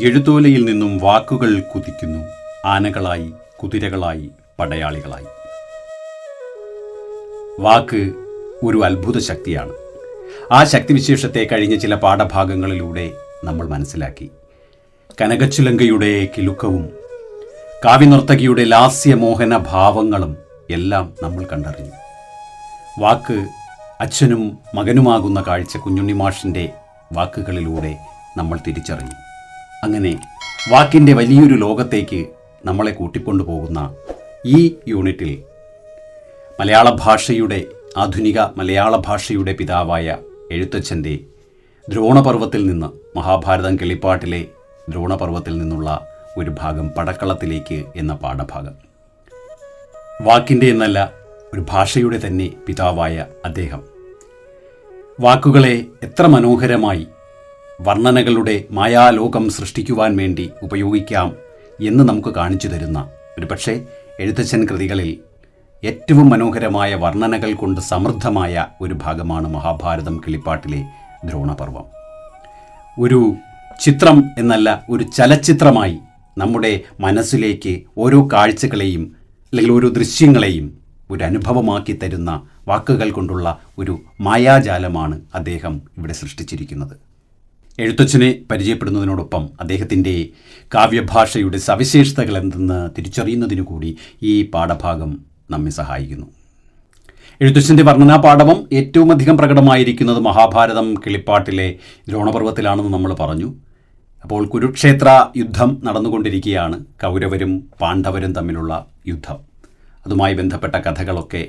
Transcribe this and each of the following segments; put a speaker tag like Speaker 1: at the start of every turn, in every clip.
Speaker 1: എഴുത്തോലയിൽ നിന്നും വാക്കുകൾ കുതിക്കുന്നു. ആനകളായി കുതിരകളായി പടയാളികളായി. വാക്ക് ഒരു അത്ഭുത ശക്തിയാണ്. ആ ശക്തിവിശേഷത്തെ കഴിഞ്ഞ ചില പാഠഭാഗങ്ങളിലൂടെ നമ്മൾ മനസ്സിലാക്കി. കനകച്ചുലങ്കയുടെ കിലുക്കവും കാവ്യനർത്തകിയുടെ ലാസ്യമോഹന ഭാവങ്ങളും എല്ലാം നമ്മൾ കണ്ടറിഞ്ഞു. വാക്ക് അച്ഛനും മകനുമാകുന്ന കാഴ്ച കുഞ്ഞുണ്ണിമാഷിന്റെ വാക്കുകളിലൂടെ നമ്മൾ തിരിച്ചറിഞ്ഞു. അങ്ങനെ വാക്കിന്റെ വലിയൊരു ലോകത്തേക്ക് നമ്മളെ കൂട്ടിക്കൊണ്ടുപോകുന്ന ഈ യൂണിറ്റിൽ മലയാള ഭാഷയുടെ ആധുനിക മലയാള ഭാഷയുടെ പിതാവായ എഴുത്തച്ഛന്റെ ദ്രോണപർവത്തിൽ നിന്ന് മഹാഭാരതം കിളിപ്പാട്ടിലെ ദ്രോണപർവത്തിൽ നിന്നുള്ള ഒരു ഭാഗം പടക്കളത്തിലേക്ക് എന്ന പാഠഭാഗം. വാക്കിന്റെ എന്നല്ല ഒരു ഭാഷയുടെ തന്നെ പിതാവായ അദ്ദേഹം. വാക്കുകളെ എത്ര മനോഹരമായി വർണനകളുടെ മായാലോകം സൃഷ്ടിക്കുവാൻ വേണ്ടി ഉപയോഗിക്കാം എന്ന് നമുക്ക് കാണിച്ചു തരുന്ന ഒരു പക്ഷേ എഴുത്തച്ഛൻ കൃതികളിൽ ഏറ്റവും മനോഹരമായ വർണനകൾ കൊണ്ട് സമൃദ്ധമായ ഒരു ഭാഗമാണ് മഹാഭാരതം കിളിപ്പാട്ടിലെ ദ്രോണപർവം. ഒരു ചിത്രം എന്നല്ല ഒരു ചലച്ചിത്രമായി നമ്മുടെ മനസ്സിലേക്ക് ഓരോ കാഴ്ചകളെയും അല്ലെങ്കിൽ ഓരോ ദൃശ്യങ്ങളെയും ഒരു അനുഭവമാക്കി തരുന്ന വാക്കുകൾ കൊണ്ടുള്ള ഒരു മായാജാലമാണ് അദ്ദേഹം ഇവിടെ സൃഷ്ടിച്ചിരിക്കുന്നത്. എഴുത്തച്ഛനെ പരിചയപ്പെടുന്നതിനോടൊപ്പം അദ്ദേഹത്തിന്റെ കാവ്യഭാഷയുടെ സവിശേഷതകൾ എന്തെന്ന് തിരിച്ചറിയുന്നതിനു കൂടി ഈ പാഠഭാഗം നമ്മെ സഹായിക്കുന്നു. എഴുത്തച്ഛന്റെ വർണനാ പാഠവം ഏറ്റവും അധികം പ്രകടമായിരിക്കുന്നത് മഹാഭാരതം കിളിപ്പാട്ടിലെ ദ്രോണപർവത്തിലാണെന്ന് നമ്മൾ പറഞ്ഞു. അപ്പോൾ കുരുക്ഷേത്ര യുദ്ധം നടന്നുകൊണ്ടിരിക്കുകയാണ് കൗരവരും പാണ്ഡവരും തമ്മിലുള്ള യുദ്ധം. അതുമായി ബന്ധപ്പെട്ട കഥകളൊക്കെ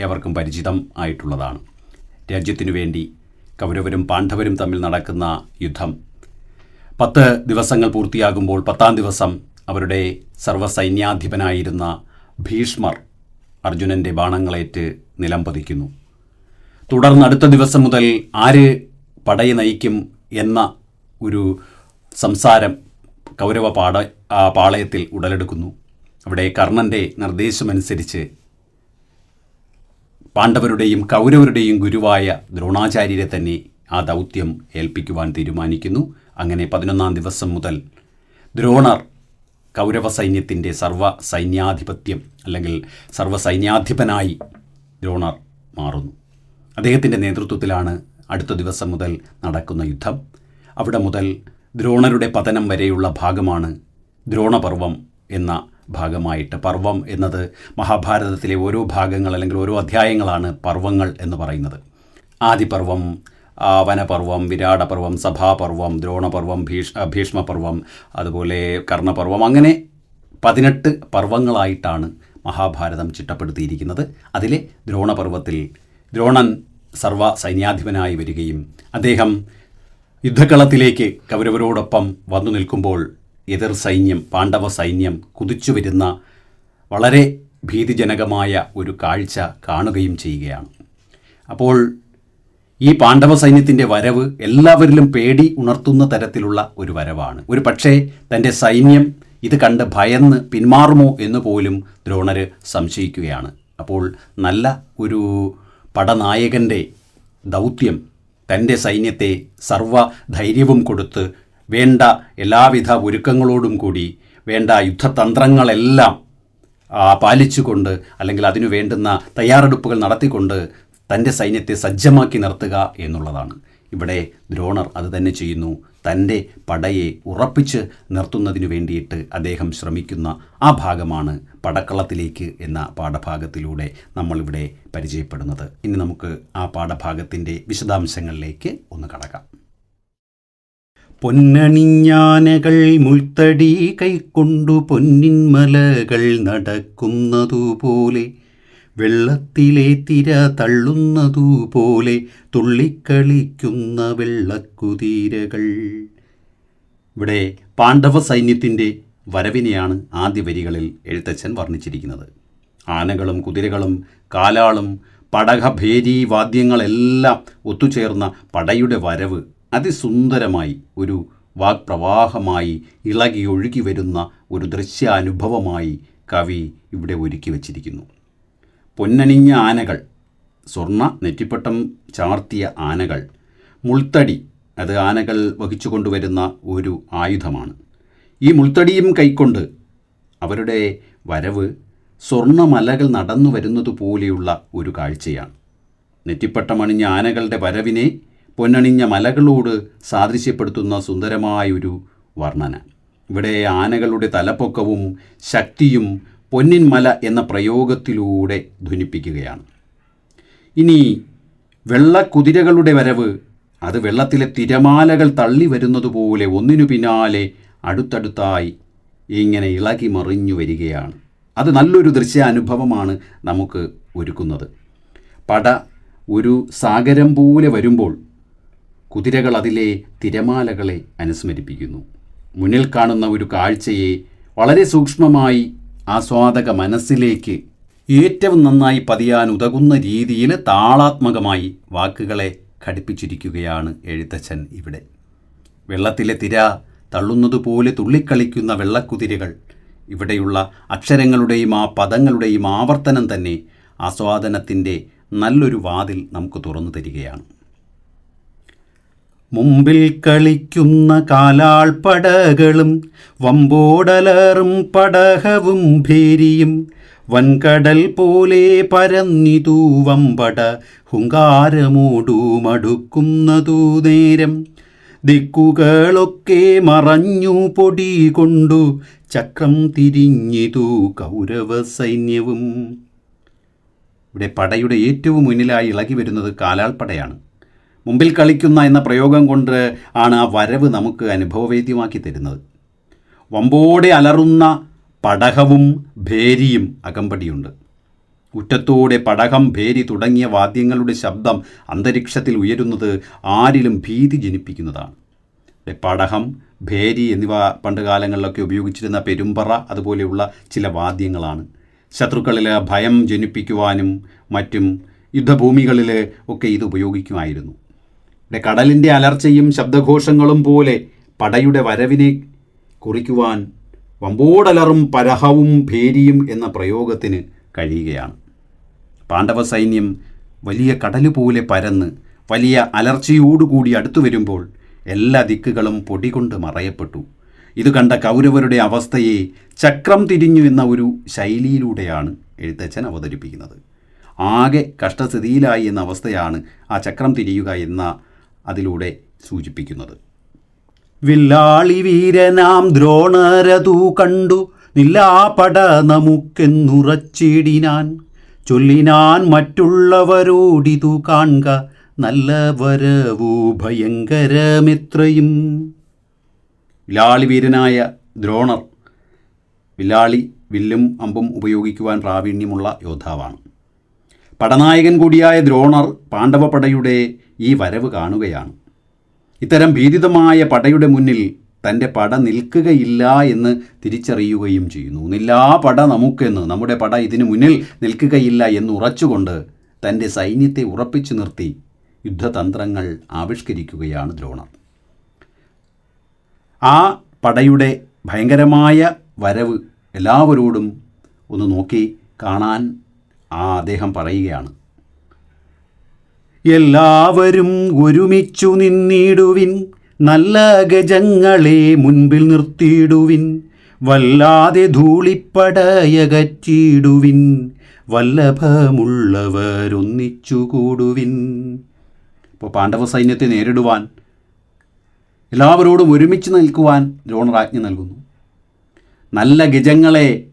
Speaker 1: എവർക്കും പരിചിതം ആയിട്ടുള്ളതാണ്. രാജ്യത്തിനു വേണ്ടി കൗരവരും പാണ്ഡവരും തമ്മിൽ നടക്കുന്ന യുദ്ധം. പത്ത് ദിവസങ്ങൾ പൂർത്തിയാകുമ്പോൾ പത്താം ദിവസം അവരുടെ സർവസൈന്യാധിപനായിരുന്ന ഭീഷ്മർ അർജുനന്റെ ബാണങ്ങളേറ്റ് നിലം പതിക്കുന്നു. തുടർന്ന് അടുത്ത ദിവസം മുതൽ ആര് പടയെ നയിക്കും എന്ന ഒരു സംസാരം കൗരവ പാട പാളയത്തിൽ ഉടലെടുക്കുന്നു. അവിടെ കർണന്റെ നിർദ്ദേശമനുസരിച്ച് പാണ്ഡവരുടെയും കൗരവരുടെയും ഗുരുവായ ദ്രോണാചാര്യരെ തന്നെ ആ ദൗത്യം ഏൽപ്പിക്കുവാൻ തീരുമാനിക്കുന്നു. അങ്ങനെ പതിനൊന്നാം ദിവസം മുതൽ ദ്രോണർ കൗരവ സൈന്യത്തിന്റെ സർവ സൈന്യാധിപത്യം അല്ലെങ്കിൽ സർവ സൈന്യാധിപനായി ദ്രോണർ മാറുന്നു. അദ്ദേഹത്തിന്റെ നേതൃത്വത്തിലാണ് അടുത്ത ദിവസം മുതൽ നടക്കുന്ന യുദ്ധം. അവിടെ മുതൽ ദ്രോണരുടെ പതനം വരെയുള്ള ഭാഗമാണ് ദ്രോണപർവം എന്ന ഭാഗമായിട്ട് പർവം എന്നത് മഹാഭാരതത്തിലെ ഓരോ ഭാഗങ്ങൾ അല്ലെങ്കിൽ ഓരോ അധ്യായങ്ങളാണ് പർവങ്ങൾ എന്ന് പറയുന്നത്. ആദിപർവം വനപർവം വിരാടപർവം സഭാപർവം ദ്രോണപർവം ഭീഷ് ഭീഷ്മപർവം അതുപോലെ കർണപർവം അങ്ങനെ പതിനെട്ട് പർവങ്ങളായിട്ടാണ് മഹാഭാരതം ചിട്ടപ്പെടുത്തിയിരിക്കുന്നത്. അതിലെ ദ്രോണപർവത്തിൽ ദ്രോണൻ സർവ സൈന്യാധിപനായി വരികയും അദ്ദേഹം യുദ്ധക്കളത്തിലേക്ക് കൗരവരോടൊപ്പം വന്നു നിൽക്കുമ്പോൾ എതിർ സൈന്യം പാണ്ഡവ സൈന്യം കുതിച്ചു വരുന്ന വളരെ ഭീതിജനകമായ ഒരു കാഴ്ച കാണുകയും ചെയ്യുകയാണ്. അപ്പോൾ ഈ പാണ്ഡവ സൈന്യത്തിന്റെ വരവ് എല്ലാവരിലും പേടി ഉണർത്തുന്ന തരത്തിലുള്ള ഒരു വരവാണ്. ഒരു പക്ഷേ തന്റെ സൈന്യം ഇത് കണ്ട് ഭയന്ന് പിന്മാറുമോ എന്ന് പോലും ദ്രോണർ സംശയിക്കുകയാണ്. അപ്പോൾ നല്ല ഒരു പടനായകന്റെ ദൗത്യം തന്റെ സൈന്യത്തെ സർവധൈര്യവും കൊടുത്ത് വേണ്ട എല്ലാവിധ ഒരുക്കങ്ങളോടും കൂടി വേണ്ട യുദ്ധതന്ത്രങ്ങളെല്ലാം പാലിച്ചുകൊണ്ട് അല്ലെങ്കിൽ അതിനു വേണ്ടുന്ന തയ്യാറെടുപ്പുകൾ നടത്തിക്കൊണ്ട് തന്റെ സൈന്യത്തെ സജ്ജമാക്കി നിർത്തുക എന്നുള്ളതാണ്. ഇവിടെ ദ്രോണർ അത് തന്നെ ചെയ്യുന്നു. തന്റെ പടയെ ഉറപ്പിച്ച് നിർത്തുന്നതിനു വേണ്ടിയിട്ട് അദ്ദേഹം ശ്രമിക്കുന്ന ആ ഭാഗമാണ് പടക്കളത്തിലേക്ക് എന്ന പാഠഭാഗത്തിലൂടെ നമ്മളിവിടെ പരിചയപ്പെടുന്നത്. ഇനി നമുക്ക് ആ പാഠഭാഗത്തിന്റെ വിശദാംശങ്ങളിലേക്ക് ഒന്ന് കടക്കാം. പൊന്നണിഞ്ഞാനകൾ മുൾത്തടി കൈക്കൊണ്ടു പൊന്നിന്മലകൾ നടക്കുന്നതുപോലെ വെള്ളത്തിലെ തിര തള്ളുന്നതുപോലെ തുള്ളിക്കളിക്കുന്ന വെള്ളക്കുതിരകൾ. ഇവിടെ പാണ്ഡവ സൈന്യത്തിന്റെ വരവിനെയാണ് ആദ്യ വരികളിൽ എഴുത്തച്ഛൻ വർണിച്ചിരിക്കുന്നത്. ആനകളും കുതിരകളും കാലാളും പടകഭേരി വാദ്യങ്ങളെല്ലാം ഒത്തുചേർന്ന പടയുടെ വരവ് അതിസുന്ദരമായി ഒരു വാക്പ്രവാഹമായി ഇളകി ഒഴുകി വരുന്ന ഒരു ദൃശ്യാനുഭവമായി കവി ഇവിടെ ഒരുക്കി വച്ചിരിക്കുന്നു. പൊന്നണിഞ്ഞ ആനകൾ സ്വർണ നെറ്റിപ്പട്ടം ചാർത്തിയ ആനകൾ മുൾത്തടി അത് ആനകൾ വഹിച്ചു കൊണ്ടുവരുന്ന ഒരു ആയുധമാണ്. ഈ മുൾത്തടിയും കൈക്കൊണ്ട് അവരുടെ വരവ് സ്വർണമലകൾ നടന്നു വരുന്നത് പോലെയുള്ള ഒരു കാഴ്ചയാണ്. നെറ്റിപ്പട്ടമണിഞ്ഞ ആനകളുടെ വരവിനെ പൊന്നണിഞ്ഞ മലകളോട് സാദൃശ്യപ്പെടുത്തുന്ന സുന്ദരമായൊരു വർണന. ഇവിടെ ആനകളുടെ തലപ്പൊക്കവും ശക്തിയും പൊന്നിൻ മല എന്ന പ്രയോഗത്തിലൂടെ ധ്വനിപ്പിക്കുകയാണ്. ഇനി വെള്ളക്കുതിരകളുടെ വരവ് അത് വെള്ളത്തിലെ തിരമാലകൾ തള്ളി വരുന്നതുപോലെ ഒന്നിനു പിന്നാലെ അടുത്തടുത്തായി ഇങ്ങനെ ഇളകി മറിഞ്ഞു വരികയാണ്. അത് നല്ലൊരു ദൃശ്യാനുഭവമാണ് നമുക്ക് ഒരുക്കുന്നത്. പട ഒരു സാഗരം പോലെ വരുമ്പോൾ കുതിരകൾ അതിലെ തിരമാലകളെ അനുസ്മരിപ്പിക്കുന്നു. മുന്നിൽ കാണുന്ന ഒരു കാഴ്ചയെ വളരെ സൂക്ഷ്മമായി ആസ്വാദക മനസ്സിലേക്ക് ഏറ്റവും നന്നായി പതിയാൻ ഉതകുന്ന രീതിയിൽ താളാത്മകമായി വാക്കുകളെ ഘടിപ്പിച്ചിരിക്കുകയാണ് എഴുത്തച്ഛൻ ഇവിടെ. വെള്ളത്തിലെ തിര തള്ളുന്നതുപോലെ തുള്ളിക്കളിക്കുന്ന വെള്ളക്കുതിരകൾ ഇവിടെയുള്ള അക്ഷരങ്ങളുടെയും ആ പദങ്ങളുടെയും ആവർത്തനം തന്നെ ആസ്വാദനത്തിന്റെ നല്ലൊരു വാതിൽ നമുക്ക് തുറന്നു തരികയാണ്. മുമ്പിൽ കളിക്കുന്ന കാലാൾപ്പടകളും വമ്പോടലറും പടഹവും ഭേരിയും വൻകടൽ പോലെ പരന്നിതു വമ്പട ഹുങ്കാരമൂടുമടുക്കുന്നതു നേരം. ദിക്കുകളൊക്കെ മറഞ്ഞു പൊടി കൊണ്ടു ചക്രം തിരിഞ്ഞിതു കൗരവ സൈന്യവും ഇവിടെ പടയുടെ ഏറ്റവും മുന്നിലായി ഇളകി വരുന്നത് കാലാൾപ്പടയാണ്. മുമ്പിൽ കളിക്കുന്ന എന്ന പ്രയോഗം കൊണ്ട് ആണ് ആ വരവ് നമുക്ക് അനുഭവവേദ്യമാക്കി തരുന്നത്. വമ്പോടെ അലറുന്ന പടഹവും ഭേരിയും അകമ്പടിയുണ്ട്. ഉറ്റത്തോടെ പടഹം ഭേരി തുടങ്ങിയ വാദ്യങ്ങളുടെ ശബ്ദം അന്തരീക്ഷത്തിൽ ഉയരുന്നത് ആരിലും ഭീതി ജനിപ്പിക്കുന്നതാണ്. പടഹം ഭേരി എന്നിവ പണ്ട് കാലങ്ങളിലൊക്കെ ഉപയോഗിച്ചിരുന്ന പെരുമ്പറ അതുപോലെയുള്ള ചില വാദ്യങ്ങളാണ്. ശത്രുക്കളിൽ ഭയം ജനിപ്പിക്കുവാനും മറ്റും യുദ്ധഭൂമികളിൽ ഒക്കെ ഇത് ഉപയോഗിക്കുമായിരുന്നു. ഇവിടെ കടലിന്റെ അലർച്ചയും ശബ്ദഘോഷങ്ങളും പോലെ പടയുടെ വരവിനെ കുറിക്കുവാൻ വമ്പോടലറും പരഹവും ഭേരിയും എന്ന പ്രയോഗത്തിന് കഴിയുകയാണ്. പാണ്ഡവ സൈന്യം വലിയ കടൽ പോലെ പരന്ന് വലിയ അലർച്ചയോടുകൂടി അടുത്തു വരുമ്പോൾ എല്ലാ ദിക്കുകളും പൊടികൊണ്ട് മറയപ്പെട്ടു. ഇത് കണ്ട കൗരവരുടെ അവസ്ഥയെ ചക്രം തിരിഞ്ഞു എന്ന ഒരു ശൈലിയിലൂടെയാണ് എഴുത്തച്ഛൻ അവതരിപ്പിക്കുന്നത്. ആകെ കഷ്ടസ്ഥിതിയിലായി എന്ന അവസ്ഥയാണ് ആ ചക്രം തിരിയുക എന്ന അതിലൂടെ സൂചിപ്പിക്കുന്നത്. വില്ലാളി വീരനാം ദ്രോണരതു കണ്ടു. നില്ലാപട നമുക്കെന്നുറച്ചിടിനാൻ ചൊല്ലിനാൻ മറ്റുള്ളവരോടിതു കാൺക നല്ല വരവു ഭയങ്കരമെത്രയും. വില്ലാളി വീരനായ ദ്രോണർ വില്ലാളി വില്ലും അമ്പും ഉപയോഗിക്കുവാൻ പ്രാവീണ്യമുള്ള യോദ്ധാവാണ്. പടനായകൻ കൂടിയായ ദ്രോണർ പാണ്ഡവപടയുടെ ഈ വരവ് കാണുകയാണ്. ഇത്തരം ഭീതിതമായ പടയുടെ മുന്നിൽ തന്റെ പട നിൽക്കുകയില്ല എന്ന് തിരിച്ചറിയുകയും ചെയ്യുന്നു. നില്ലാ പട നമുക്കെന്ന് നമ്മുടെ പട ഇതിനു മുന്നിൽ നിൽക്കുകയില്ല എന്ന് ഉറച്ചുകൊണ്ട് തന്റെ സൈന്യത്തെ ഉറപ്പിച്ചു നിർത്തി യുദ്ധതന്ത്രങ്ങൾ ആവിഷ്കരിക്കുകയാണ് ദ്രോണർ. ആ പടയുടെ ഭയങ്കരമായ വരവ് എല്ലാവരോടും ഒന്ന് നോക്കി കാണാൻ ആ അദ്ദേഹം പറയുകയാണ്. എല്ലാവരും ഒരുമിച്ചു നിന്നിടുവിൻ നല്ല ഗജങ്ങളെ മുൻപിൽ നിർത്തിയിടുവിൻ വല്ലാതെ ധൂളിപ്പടയകറ്റിയിടുവിൻ വല്ലഭമുള്ളവരൊന്നിച്ചു കൂടുവിൻ. ഇപ്പോൾ പാണ്ഡവ സൈന്യത്തെ നേരിടുവാൻ എല്ലാവരോടും ഒരുമിച്ച് നിൽക്കുവാൻ ദ്രോണരാജ്ഞ നൽകുന്നു. നല്ല ഗജങ്ങളെ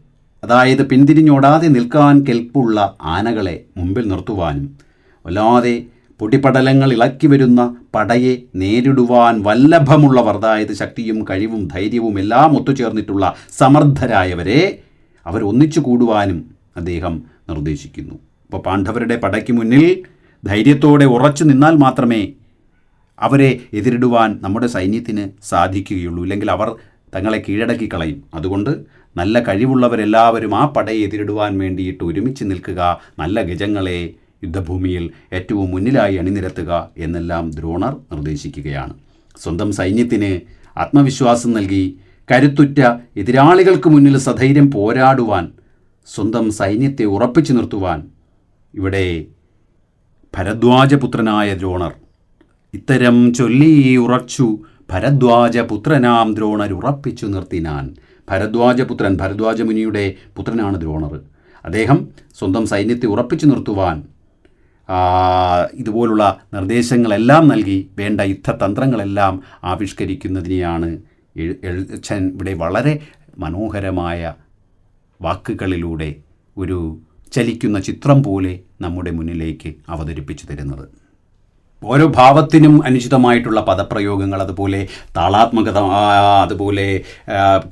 Speaker 1: അതായത് പിന്തിരിഞ്ഞോടാതെ നിൽക്കാൻ കെൽപ്പുള്ള ആനകളെ മുമ്പിൽ നിർത്തുവാനും വല്ലാതെ പൊട്ടിപ്പടലങ്ങൾ ഇളക്കി വരുന്ന പടയെ നേരിടുവാൻ വല്ലഭമുള്ളവർ അതായത് ശക്തിയും കഴിവും ധൈര്യവും എല്ലാം ഒത്തുചേർന്നിട്ടുള്ള സമർത്ഥരായവരെ അവർ ഒന്നിച്ചു കൂടുവാനും അദ്ദേഹം നിർദ്ദേശിക്കുന്നു. അപ്പോൾ പാണ്ഡവരുടെ പടയ്ക്ക് മുന്നിൽ ധൈര്യത്തോടെ ഉറച്ചു നിന്നാൽ മാത്രമേ അവരെ എതിരിടുവാൻ നമ്മുടെ സൈന്യത്തിന് സാധിക്കുകയുള്ളൂ. ഇല്ലെങ്കിൽ അവർ തങ്ങളെ കീഴടക്കി കളയും. അതുകൊണ്ട് നല്ല കഴിവുള്ളവരെല്ലാവരും ആ പടയെ എതിരിടുവാൻ വേണ്ടിയിട്ട് ഒരുമിച്ച് നിൽക്കുക നല്ല ഗജങ്ങളെ യുദ്ധഭൂമിയിൽ ഏറ്റവും മുന്നിലായി അണിനിരത്തുക എന്നെല്ലാം ദ്രോണർ നിർദ്ദേശിക്കുകയാണ്. സ്വന്തം സൈന്യത്തിന് ആത്മവിശ്വാസം നൽകി കരുത്തുറ്റ എതിരാളികൾക്ക് മുന്നിൽ സധൈര്യം പോരാടുവാൻ സ്വന്തം സൈന്യത്തെ ഉറപ്പിച്ചു നിർത്തുവാൻ ഇവിടെ ഭരദ്വാജപുത്രനായ ദ്രോണർ. ഇത്തരം ചൊല്ലി ഉറച്ചു ഭരദ്വാജപുത്രനാം ദ്രോണർ ഉറപ്പിച്ചു നിർത്തിനാൻ ഭരദ്വാജപുത്രൻ ഭരദ്വാജമുനിയുടെ പുത്രനാണ് ദ്രോണർ. അദ്ദേഹം സ്വന്തം സൈന്യത്തെ ഉറപ്പിച്ചു നിർത്തുവാൻ ഇതുപോലുള്ള നിർദ്ദേശങ്ങളെല്ലാം നൽകി വേണ്ട യുദ്ധതന്ത്രങ്ങളെല്ലാം ആവിഷ്കരിക്കുന്നതിനെയാണ് എഴുച്ചൻ ഇവിടെ വളരെ മനോഹരമായ വാക്കുകളിലൂടെ ഒരു ചലിക്കുന്ന ചിത്രം പോലെ നമ്മുടെ മുന്നിലേക്ക് അവതരിപ്പിച്ചു തരുന്നത്. ഓരോ ഭാവത്തിനും അനുചിതമായിട്ടുള്ള പദപ്രയോഗങ്ങൾ അതുപോലെ താളാത്മകത അതുപോലെ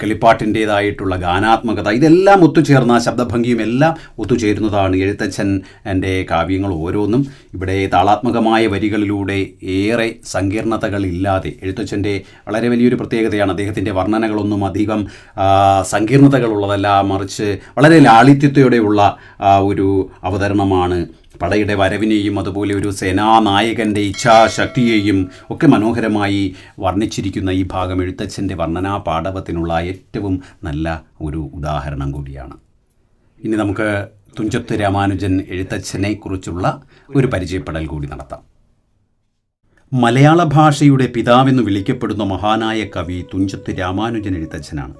Speaker 1: കിളിപ്പാട്ടിന്റേതായിട്ടുള്ള ഗാനാത്മകത ഇതെല്ലാം ഒത്തുചേർന്ന ശബ്ദഭംഗിയും എല്ലാം ഒത്തുചേരുന്നതാണ് എഴുത്തച്ഛൻ എന്റെ കാവ്യങ്ങൾ ഓരോന്നും. ഇവിടെ താളാത്മകമായ വരികളിലൂടെ ഏറെ സങ്കീർണതകളില്ലാതെ എഴുത്തച്ഛന്റെ വളരെ വലിയൊരു പ്രത്യേകതയാണ്. അദ്ദേഹത്തിന്റെ വർണനകളൊന്നും അധികം സങ്കീർണതകളുള്ളതല്ല മറിച്ച് വളരെ ലാളിത്യത്തോടെയുള്ള ഒരു അവതരണമാണ് പടയുടെ വരവിനെയും അതുപോലെ ഒരു സേനാനായകന്റെ ഇച്ഛാശക്തിയെയും ഒക്കെ മനോഹരമായി വർണിച്ചിരിക്കുന്ന ഈ ഭാഗം എഴുത്തച്ഛന്റെ വർണനാ പാടവത്തിനുള്ള ഏറ്റവും നല്ല ഒരു ഉദാഹരണം കൂടിയാണ്. ഇനി നമുക്ക് തുഞ്ചത്ത് രാമാനുജൻ എഴുത്തച്ഛനെ കുറിച്ചുള്ള ഒരു പരിചയപ്പെടൽ കൂടി നടത്താം. മലയാള ഭാഷയുടെ പിതാവെന്ന് വിളിക്കപ്പെടുന്ന മഹാനായ കവി തുഞ്ചത്ത് രാമാനുജൻ എഴുത്തച്ഛനാണ്.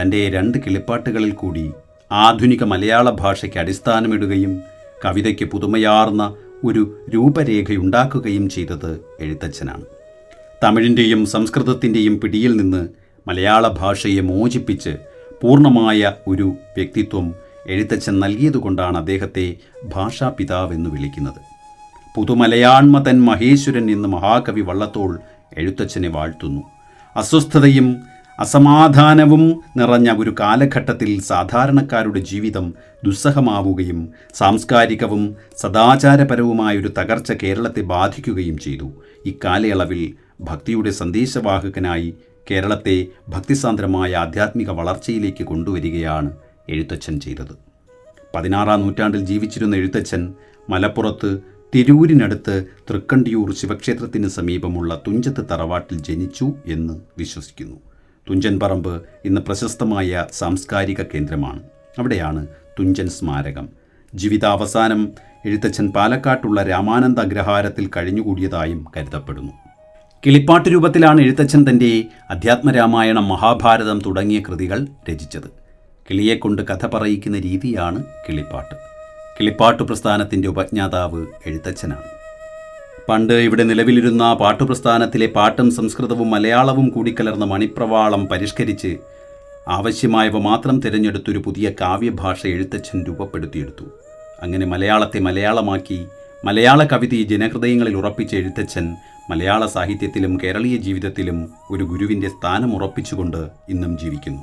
Speaker 1: തന്റെ രണ്ട് കിളിപ്പാട്ടുകളിൽ കൂടി ആധുനിക മലയാള ഭാഷയ്ക്ക് അടിസ്ഥാനമിടുകയും കവിതയ്ക്ക് പുതുമയാർന്ന ഒരു രൂപരേഖയുണ്ടാക്കുകയും ചെയ്തത് എഴുത്തച്ഛനാണ്. തമിഴിന്റെയും സംസ്കൃതത്തിന്റെയും പിടിയിൽ നിന്ന് മലയാള ഭാഷയെ മോചിപ്പിച്ച് പൂർണമായ ഒരു വ്യക്തിത്വം എഴുത്തച്ഛൻ നൽകിയതുകൊണ്ടാണ് അദ്ദേഹത്തെ ഭാഷാപിതാവെന്ന് വിളിക്കുന്നത്. പുതുമലയാൺമ തൻ മഹേശ്വരൻ എന്ന് മഹാകവി വള്ളത്തോൾ എഴുത്തച്ഛനെ വാഴ്ത്തുന്നു. അസ്വസ്ഥതയും അസമാധാനവും നിറഞ്ഞ ഒരു കാലഘട്ടത്തിൽ സാധാരണക്കാരുടെ ജീവിതം ദുസ്സഹമാവുകയും സാംസ്കാരികവും സദാചാരപരവുമായൊരു തകർച്ച കേരളത്തെ ബാധിക്കുകയും ചെയ്തു. ഇക്കാലയളവിൽ ഭക്തിയുടെ സന്ദേശവാഹകനായി കേരളത്തെ ഭക്തിസാന്ദ്രമായ ആധ്യാത്മിക വളർച്ചയിലേക്ക് കൊണ്ടുവരികയാണ് എഴുത്തച്ഛൻ ചെയ്തത്. പതിനാറാം നൂറ്റാണ്ടിൽ ജീവിച്ചിരുന്ന എഴുത്തച്ഛൻ മലപ്പുറത്ത് തിരൂരിനടുത്ത് തൃക്കണ്ടിയൂർ ശിവക്ഷേത്രത്തിന് സമീപമുള്ള തുഞ്ചത്ത് തറവാട്ടിൽ ജനിച്ചു എന്ന് വിശ്വസിക്കുന്നു. തുഞ്ചൻ പറമ്പ് ഇന്ന് പ്രശസ്തമായ സാംസ്കാരിക കേന്ദ്രമാണ്. അവിടെയാണ് തുഞ്ചൻ സ്മാരകം. ജീവിതാവസാനം എഴുത്തച്ഛൻ പാലക്കാട്ടുള്ള രാമാനന്ദ അഗ്രഹാരത്തിൽ കഴിഞ്ഞുകൂടിയതായും കരുതപ്പെടുന്നു. കിളിപ്പാട്ട് രൂപത്തിലാണ് എഴുത്തച്ഛൻ തന്റെ അധ്യാത്മരാമായണം മഹാഭാരതം തുടങ്ങിയ കൃതികൾ രചിച്ചത്. കിളിയെക്കൊണ്ട് കഥ പറയിക്കുന്ന രീതിയാണ് കിളിപ്പാട്ട്. കിളിപ്പാട്ട് പ്രസ്ഥാനത്തിന്റെ ഉപജ്ഞാതാവ് എഴുത്തച്ഛനാണ്. പണ്ട് ഇവിടെ നിലവിലിരുന്ന പാട്ടുപ്രസ്ഥാനത്തിലെ പാട്ടും സംസ്കൃതവും മലയാളവും കൂടിക്കലർന്ന മണിപ്രവാളം പരിഷ്കരിച്ച് ആവശ്യമായവ മാത്രം തിരഞ്ഞെടുത്തൊരു പുതിയ കാവ്യഭാഷ എഴുത്തച്ഛൻ രൂപപ്പെടുത്തിയെടുത്തു. അങ്ങനെ മലയാളത്തെ മലയാളമാക്കി മലയാള കവിത ജനഹൃദയങ്ങളിൽ ഉറപ്പിച്ച എഴുത്തച്ഛൻ മലയാള സാഹിത്യത്തിലും കേരളീയ ജീവിതത്തിലും ഒരു ഗുരുവിന്റെ സ്ഥാനം ഉറപ്പിച്ചുകൊണ്ട് ഇന്നും ജീവിക്കുന്നു.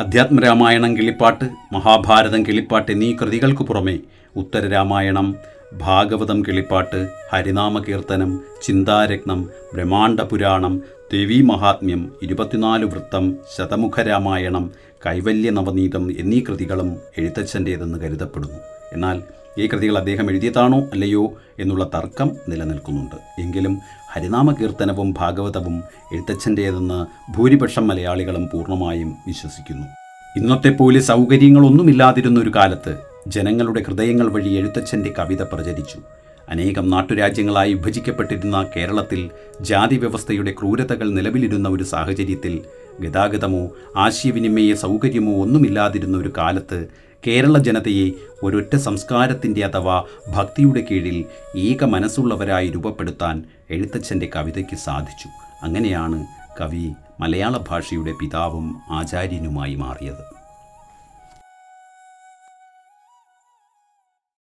Speaker 1: അധ്യാത്മരാമായണം കിളിപ്പാട്ട് മഹാഭാരതം കിളിപ്പാട്ട് എന്നീ കൃതികൾക്കു പുറമെ ഉത്തരരാമായണം ഭാഗവതം കിളിപ്പാട്ട് ഹരിനാമ കീർത്തനം ചിന്താരത്നം ബ്രഹ്മാണ്ഡ പുരാണം ദേവീ മഹാത്മ്യം ഇരുപത്തിനാല് വൃത്തം ശതമുഖരാമായണം കൈവല്യ നവനീതം എന്നീ കൃതികളും എഴുത്തച്ഛന്റേതെന്ന് കരുതപ്പെടുന്നു. എന്നാൽ ഈ കൃതികൾ അദ്ദേഹം എഴുതിയതാണോ അല്ലയോ എന്നുള്ള തർക്കം നിലനിൽക്കുന്നുണ്ട്. എങ്കിലും ഹരിനാമ കീർത്തനവും ഭാഗവതവും എഴുത്തച്ഛന്റേതെന്ന് ഭൂരിപക്ഷം മലയാളികളും പൂർണമായും വിശ്വസിക്കുന്നു. ഇന്നത്തെ പോലെ സൗകര്യങ്ങളൊന്നുമില്ലാതിരുന്ന ഒരു കാലത്ത് ജനങ്ങളുടെ ഹൃദയങ്ങൾ വഴി എഴുത്തച്ഛന്റെ കവിത പ്രചരിച്ചു. അനേകം നാട്ടുരാജ്യങ്ങളായി വിഭജിക്കപ്പെട്ടിരുന്ന കേരളത്തിൽ ജാതി വ്യവസ്ഥയുടെ ക്രൂരതകൾ നിലവിലിരുന്ന ഒരു സാഹചര്യത്തിൽ ഗതാഗതമോ ആശയവിനിമയ സൗകര്യമോ ഒന്നുമില്ലാതിരുന്ന ഒരു കാലത്ത് കേരള ജനതയെ ഒരൊറ്റ സംസ്കാരത്തിന്റെ അഥവാ ഭക്തിയുടെ കീഴിൽ ഏക മനസ്സുള്ളവരായി രൂപപ്പെടുത്താൻ എഴുത്തച്ഛന്റെ കവിതയ്ക്ക് സാധിച്ചു. അങ്ങനെയാണ് കവി മലയാള ഭാഷയുടെ പിതാവും ആചാര്യനുമായി മാറിയത്.